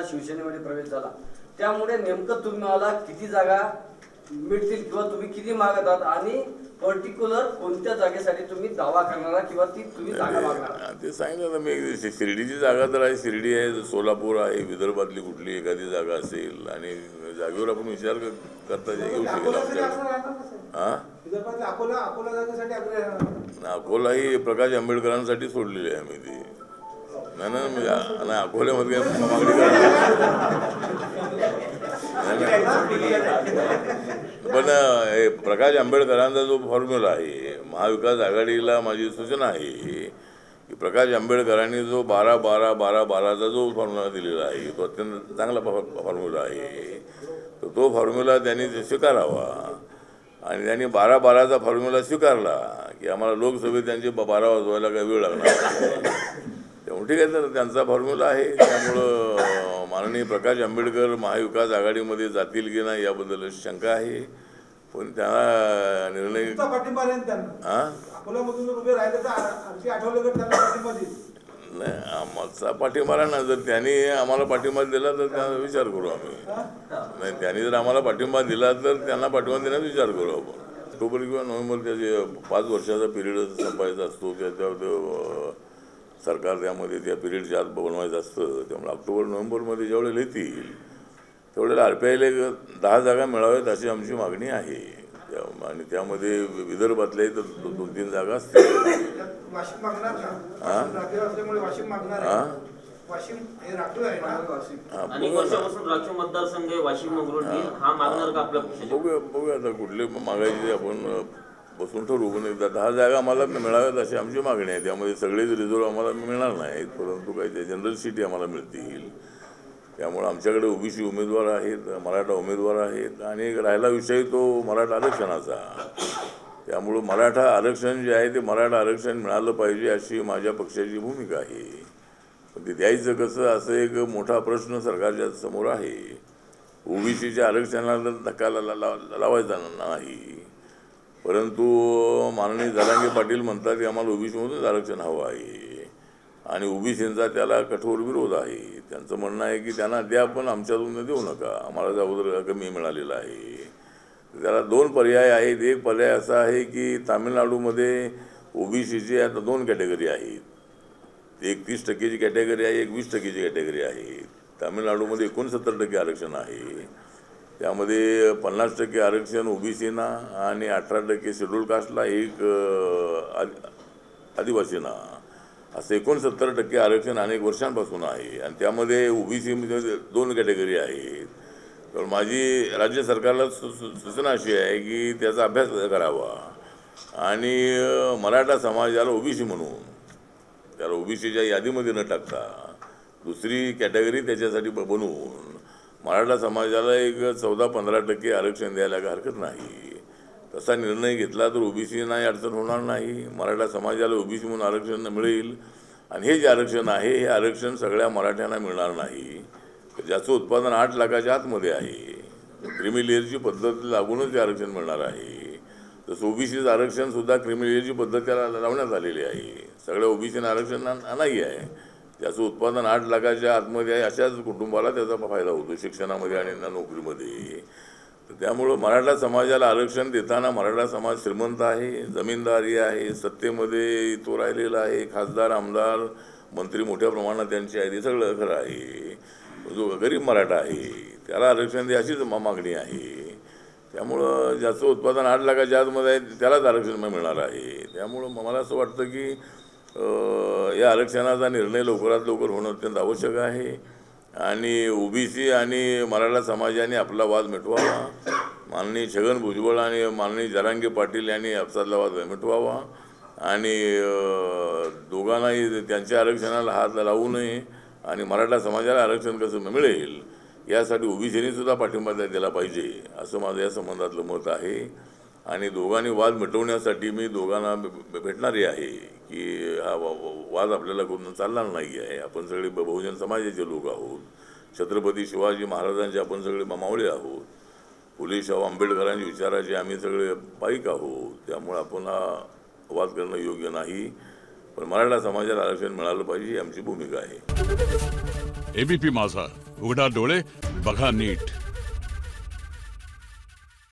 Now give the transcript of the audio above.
तुमचा शिवसेनेमध्ये प्रवेश झाला. त्यामुळे नेमकं तुम्हाला किती जागा मिळतील किंवा तुम्ही किती मागत आहात आणि पर्टिक्युलर कोणत्या जागेसाठी तुम्ही दावा करणारा किंवा ती तुम्ही जागा मागणार ते सांगितलं ना मी शिर्डीची जागा तर आहे शिर्डी आहे सोलापूर आहे विदर्भातली कुठली एखादी जागा असेल आणि जागेवर आपण विचार करता येऊ शकेल? हा? अकोला ही प्रकाश आंबेडकरांसाठी सोडलेली आहे आम्ही ती. नाही नाही म्हणजे नाही अकोल्यामध्ये मागणी करणार पण हे प्रकाश आंबेडकरांचा जो फॉर्म्युला आहे महाविकास आघाडीला माझी सूचना आहे की प्रकाश आंबेडकरांनी जो बारा बारा बारा बाराचा जो फॉर्म्युला दिलेला आहे तो अत्यंत चांगला फॉर्म्युला आहे. तर तो फॉर्म्युला त्यांनी स्वीकारावा. आणि त्यांनी बारा बाराचा फॉर्म्युला स्वीकारला की आम्हाला लोकसभेत त्यांचे बारा वाजवायला काही वेळ लागणार ठीक आहे तर त्यांचा फॉर्म्युला आहे. त्यामुळं माननीय प्रकाश आंबेडकर महाविकास आघाडीमध्ये जातील की नाही याबद्दल शंका आहे. पण त्यांना निर्णय हां? नाही आमचा पाठिंबा राहणार. जर त्यांनी आम्हाला पाठिंबा दिला तर त्यांना विचार करू आम्ही. नाही त्यांनी जर आम्हाला पाठिंबा दिला तर त्यांना पाठिंबा देण्याचा विचार करू आपण. ऑक्टोबर किंवा नोव्हेंबर त्याचे पाच वर्षाचा पिरियड संपायचा असतो त्याच्यावर सरकार त्यामध्ये त्या पिरियडच्या आत बनवायचं असतं त्यामुळे ऑक्टोबर नोव्हेंबरमध्ये ज्यावेळेला येतील तेवढ्याला आर पी आयला एक दहा जागा मिळाव्यात अशी आमची मागणी आहे. त्या- आणि त्यामध्ये विदर्भातल्या तर दो- दोन तीन जागा असतील. हा? हे हा, हा बघूया बघूया आता कुठले मागायचे आपण बसून ठरवू पण एकदा दहा जागा आम्हाला मिळाव्यात अशी आमची मागणी आहे. त्यामध्ये सगळेच रिझर्व आम्हाला मिळणार नाहीत परंतु काही ते जनरल सीटी आम्हाला मिळतील. त्यामुळे आमच्याकडे ओबीसी उमेदवार आहेत मराठा उमेदवार आहेत आणि एक राहिला विषय तो मराठा आरक्षणाचा. त्यामुळं मराठा आरक्षण जे आहे ते मराठा आरक्षण मिळालं पाहिजे अशी माझ्या पक्षाची भूमिका आहे. पण ते द्यायचं कसं असं एक मोठा प्रश्न सरकारच्या समोर आहे. ओबीसीच्या आरक्षणाला धक्का लावायचा नाही. परंतु माननीय जलांगे पाटील म्हणतात की आम्हाला ओबीसीमधूनच आरक्षण हवं आहे. आणि ओबीसींचा त्याला कठोर विरोध आहे. त्यांचं म्हणणं आहे की त्यांना द्या पण आमच्यातून देऊ नका. आम्हाला त्या अगोदर कमी मिळालेला आहे. त्याला दोन पर्याय आहेत. एक पर्याय असा आहे की तामिळनाडूमध्ये ओबीसीची आता दोन कॅटेगरी आहेत. एक तीस टक्केची कॅटेगरी आहे एक वीस टक्केची कॅटेगरी आहे. तामिळनाडूमध्ये एकोणसत्तर टक्के आरक्षण आहे. त्यामध्ये पन्नास टक्के आरक्षण ओबीसीना आणि अठरा टक्के शेड्यूल कास्टला एक आदि- आदिवासींना. असं एकोणसत्तर टक्के आरक्षण अनेक वर्षांपासून आहे. आणि त्यामध्ये ओबीसीमध्ये दोन कॅटेगरी आहेत. तर माझी राज्य सरकारला सु- सूचना अशी आहे की त्याचा अभ्यास करावा. आणि मराठा समाजाला ओबीसी म्हणून त्याला ओबीसीच्या यादीमध्ये न टाकता दुसरी कॅटेगरी त्याच्यासाठी ब- बनवून मराठा समाजाला एक चौदा पंधरा टक्के आरक्षण द्यायला हरकत नाही. तसा निर्णय घेतला तर ओबीसी नाही अडचण होणार नाही. मराठा समाजाला ओबीसी म्हणून आरक्षण मिळेल. आणि हे जे आरक्षण आहे हे आरक्षण सगळ्या मराठ्यांना मिळणार नाही. ज्याचं उत्पादन आठ लाखाच्या आतमध्ये आहे. क्रिमी लेअरची पद्धत लागूनच ते आरक्षण मिळणार आहे. तसं ओबीसीचं आरक्षणसुद्धा सुद्धा क्रिमिलेअरची पद्धत त्याला लावण्यात आलेली आहे. सगळ्या ओबीसीनं आरक्षण नाही आहे. त्याचं उत्पादन आठ लाखाच्या आतमध्ये आहे अशाच कुटुंबाला त्याचा फायदा होतो शिक्षणामध्ये आणि नोकरीमध्ये. तर त्यामुळं मराठा समाजाला आरक्षण देताना मराठा समाज श्रीमंत आहे जमीनदारी आहे सत्तेमध्ये तो राहिलेला आहे खासदार आमदार मंत्री मोठ्या प्रमाणात त्यांचे आहे ते सगळं खरं आहे. जो गरीब मराठा आहे त्याला आरक्षण दे अशीच मा- मागणी आहे. त्यामुळं ज्याचं उत्पादन आठ लाखाच्या आतमध्ये आहे त्यालाच आरक्षण मिळणार आहे. त्यामुळं मला असं वाटतं की या आरक्षणाचा निर्णय लवकरात लवकर होणं अत्यंत आवश्यक आहे. आणि ओबीसी आणि मराठा समाजाने आपला वाद मिटवावा. माननीय छगन भुजबळ आणि माननीय जरांगे पाटील यांनी आपसातला वाद मिटवावा. आणि दोघांनाही त्यांच्या आरक्षणाला हात लावू नये आणि मराठा समाजाला आरक्षण कसं मिळेल यासाठी ओबीसीने सुद्धा पाठिंबा द्या- दिला पाहिजे असं माझं या संबंधातलं मत आहे. आणि दोघांनी वाद मिटवण्यासाठी मी दोघांना भे- आहे. की हा वा- वाद आपल्याला करून चालणार नाही आहे. आपण सगळे बहुजन समाजाचे लोक आहोत. छत्रपती शिवाजी महाराजांचे आपण सगळे मामावळे आहोत. फुले शाहू आंबेडकरांच्या विचाराचे आम्ही सगळे पाईक आहोत. त्यामुळे आपण हा वाद करणं योग्य नाही. पण मराठा समाजाला आरक्षण मिळालं पाहिजे ही आमची भूमिका आहे. एबीपी माझा. उघडा डोळे बघा नीट.